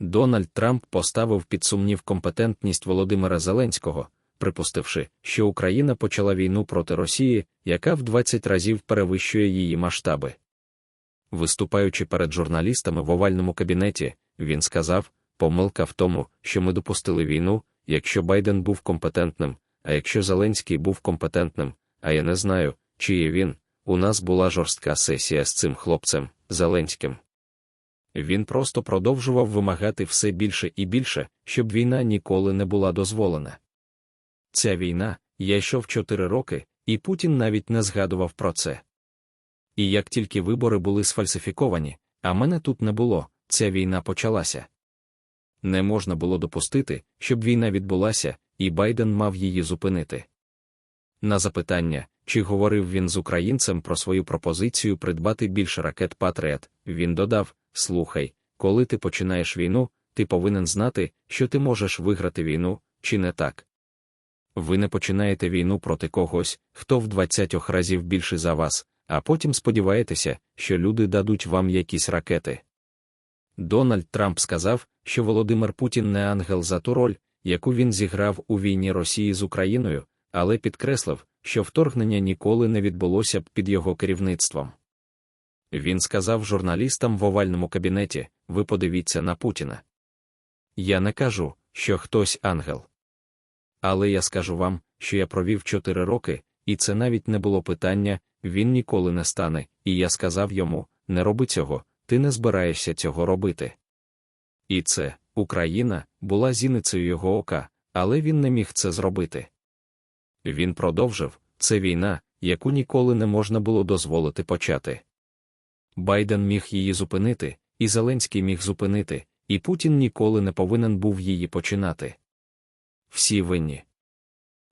Дональд Трамп поставив під сумнів компетентність Володимира Зеленського, припустивши, що Україна почала війну проти Росії, яка в 20 разів перевищує її масштаби. Виступаючи перед журналістами в овальному кабінеті, він сказав: помилка в тому, що ми допустили війну, якщо Байден був компетентним, а якщо Зеленський був компетентним, а я не знаю, чи є він, у нас була жорстка сесія з цим хлопцем, Зеленським. Він просто продовжував вимагати все більше і більше, щоб війна ніколи не була дозволена. Ця війна, я йшов чотири роки, і Путін навіть не згадував про це. І як тільки вибори були сфальсифіковані, а мене тут не було, ця війна почалася. Не можна було допустити, щоб війна відбулася, і Байден мав її зупинити. На запитання, чи говорив він з українцем про свою пропозицію придбати більше ракет Патріот, він додав: Слухай, коли ти починаєш війну, ти повинен знати, що ти можеш виграти війну, чи не так. Ви не починаєте війну проти когось, хто в 20 разів більше за вас, а потім сподіваєтеся, що люди дадуть вам якісь ракети. Дональд Трамп сказав, що Володимир Путін не ангел за ту роль, яку він зіграв у війні Росії з Україною, але підкреслив, що вторгнення ніколи не відбулося б під його керівництвом. Він сказав журналістам в овальному кабінеті: ви подивіться на Путіна. Я не кажу, що хтось ангел. Але я скажу вам, що я провів чотири роки, і це навіть не було питання, він ніколи не стане, і я сказав йому: не роби цього, ти не збираєшся цього робити. І це, Україна, була зіницею його ока, але він не міг це зробити. Він продовжив це війна, яку ніколи не можна було дозволити почати. Байден міг її зупинити, і Зеленський міг зупинити, і Путін ніколи не повинен був її починати. Всі винні.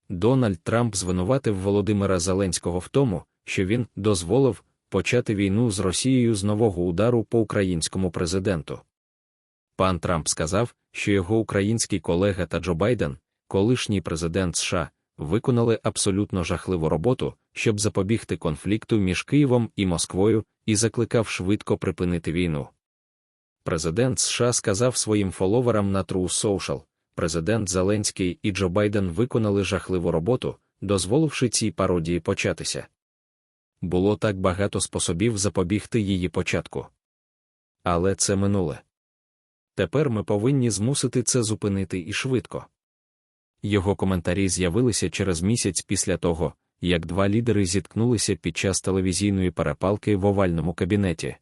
Дональд Трамп звинуватив Володимира Зеленського в тому, що він дозволив почати війну з Росією з нового удару по українському президенту. Пан Трамп сказав, що його український колега та Джо Байден, колишній президент США, виконали абсолютно жахливу роботу, щоб запобігти конфлікту між Києвом і Москвою, і закликав швидко припинити війну. Президент США сказав своїм фоловерам на True Social, президент Зеленський і Джо Байден виконали жахливу роботу, дозволивши цій пародії початися. Було так багато способів запобігти її початку. Але це минуле. Тепер ми повинні змусити це зупинити і швидко. Його коментарі з'явилися через місяць після того, як два лідери зіткнулися під час телевізійної перепалки в овальному кабінеті.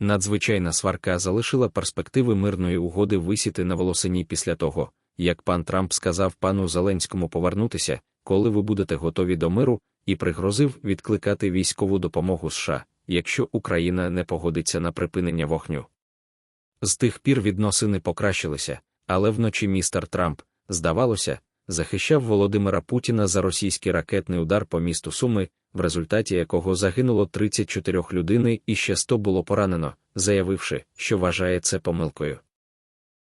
Надзвичайна сварка залишила перспективи мирної угоди висіти на волосині після того, як пан Трамп сказав пану Зеленському повернутися, коли ви будете готові до миру, і пригрозив відкликати військову допомогу США, якщо Україна не погодиться на припинення вогню. З тих пір відносини покращилися, але вночі містер Трамп, здавалося, захищав Володимира Путіна за російський ракетний удар по місту Суми, в результаті якого загинуло 34 людини і ще 100 було поранено, заявивши, що вважає це помилкою.